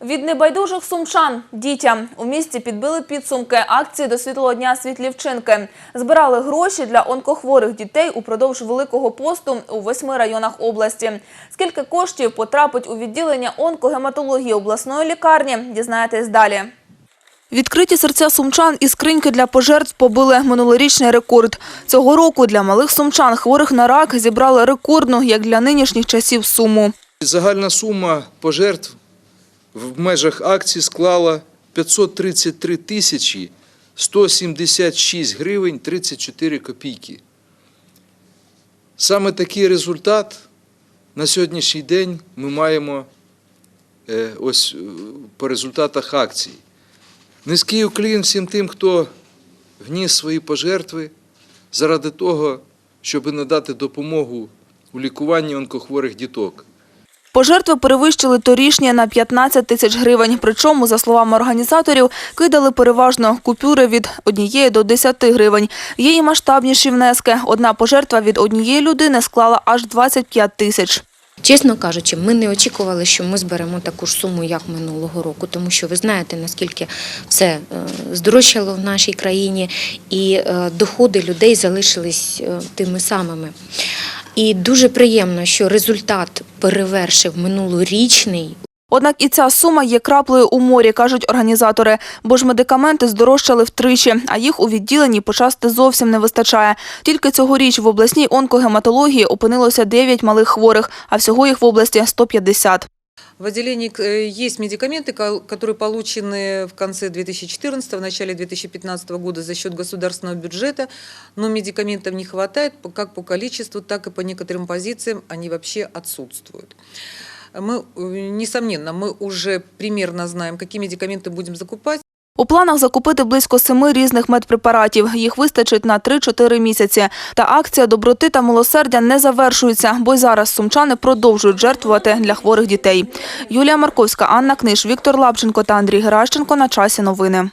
Від небайдужих сумчан дітям у місті підбили підсумки акції до світлого дня світлівчинки. Збирали гроші для онкохворих дітей упродовж великого посту у восьми районах області. Скільки коштів потрапить у відділення онкогематології обласної лікарні, дізнаєтесь далі. Відкриті серця сумчан і скриньки для пожертв побили минулорічний рекорд. Цього року для малих сумчан, хворих на рак, зібрали рекордну, як для нинішніх часів, суму. Загальна сума пожертв в межах акції склала 533 тисячі 176 гривень 34 копійки. Саме такий результат на сьогоднішній день ми маємо е, ось е, по результатах акції. Низький уклін всім тим, хто вніс свої пожертви заради того, щоб надати допомогу у лікуванні онкохворих діток. Пожертви перевищили торішнє на 15 тисяч гривень. Причому, за словами організаторів, кидали переважно купюри від однієї до 10 гривень. Є і масштабніші внески. Одна пожертва від однієї людини склала аж 25 тисяч. Чесно кажучи, ми не очікували, що ми зберемо таку ж суму, як минулого року, тому що ви знаєте, наскільки все е, здорожчало в нашій країні, і е, доходи людей залишились е, тими самими. І дуже приємно, що результат перевершив минулорічний. Однак і ця сума є краплею у морі, кажуть організатори, бо ж медикаменти здорожчали втричі, а їх у відділенні почасти зовсім не вистачає. Тільки цьогоріч в обласній онкогематології опинилося 9 малих хворих, а всього їх в області 150. В отделении э, есть медикаменты, ко- которые получены в конце 2014, в начале 2015 года за счет государственного бюджета, но медикаментов не хватает как по количеству, так и по некоторым позициям они вообще отсутствуют. Мы, э, несомненно, мы уже примерно знаем, какие медикаменты будем закупать. У планах закупити близько семи різних медпрепаратів. Їх вистачить на 3-4 місяці. Та акція доброти та милосердя не завершується, бо й зараз сумчани продовжують жертвувати для хворих дітей. Юлія Марковська, Анна Книж, Віктор Лапченко та Андрій Геращенко на часі новини.